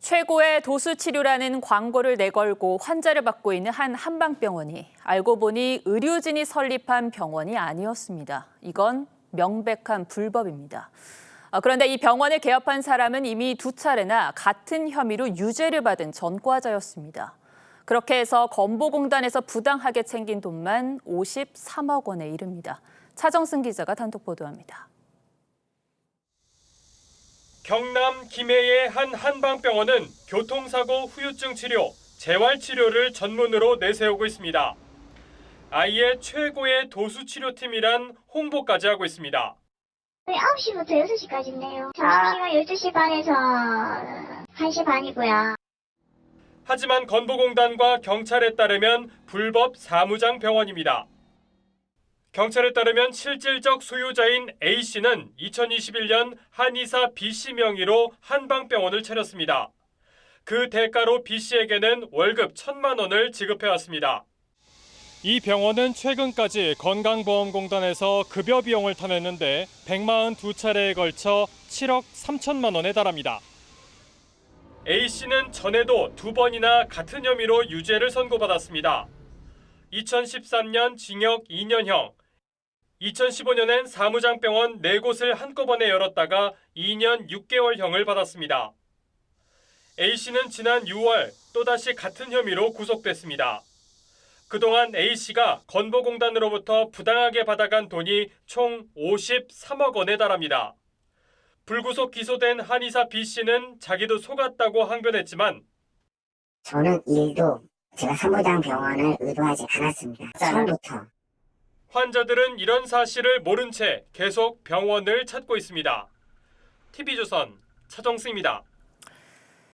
최고의 도수 치료라는 광고를 내걸고 환자를 받고 있는 한 한방병원이 알고 보니 의료진이 설립한 병원이 아니었습니다. 이건 명백한 불법입니다. 아, 그런데 이 병원을 개업한 사람은 이미 두 차례나 같은 혐의로 유죄를 받은 전과자였습니다. 그렇게 해서 건보공단에서 부당하게 챙긴 돈만 53억 원에 이릅니다. 차정승 기자가 단독 보도합니다. 경남 김해의 한 한방병원은 교통사고 후유증 치료, 재활 치료를 전문으로 내세우고 있습니다. 아예 최고의 도수 치료팀이란 홍보까지 하고 있습니다. 9시부터 6시까지인데요. 점심시간 12시 반에서 1시 반이고요. 하지만 건보공단과 경찰에 따르면 불법 사무장 병원입니다. 경찰에 따르면 실질적 소유자인 A 씨는 2021년 한의사 B 씨 명의로 한방병원을 차렸습니다. 그 대가로 B 씨에게는 월급 1천만 원을 지급해 왔습니다. 이 병원은 최근까지 건강보험공단에서 급여 비용을 타냈는데 142차례에 걸쳐 7억 3천만 원에 달합니다. A 씨는 전에도 두 번이나 같은 혐의로 유죄를 선고받았습니다. 2013년 징역 2년형, 2015년엔 사무장병원 4곳을 한꺼번에 열었다가 2년 6개월형을 받았습니다. A 씨는 지난 6월 또다시 같은 혐의로 구속됐습니다. 그동안 A 씨가 건보공단으로부터 부당하게 받아간 돈이 총 53억 원에 달합니다. 불구속 기소된 한의사 B 씨는 자기도 속았다고 항변했지만 저는 일도 제가 사무장 병원을 의도하지 않았습니다. 처음부터. 환자들은 이런 사실을 모른 채 계속 병원을 찾고 있습니다. TV조선 차정수입니다.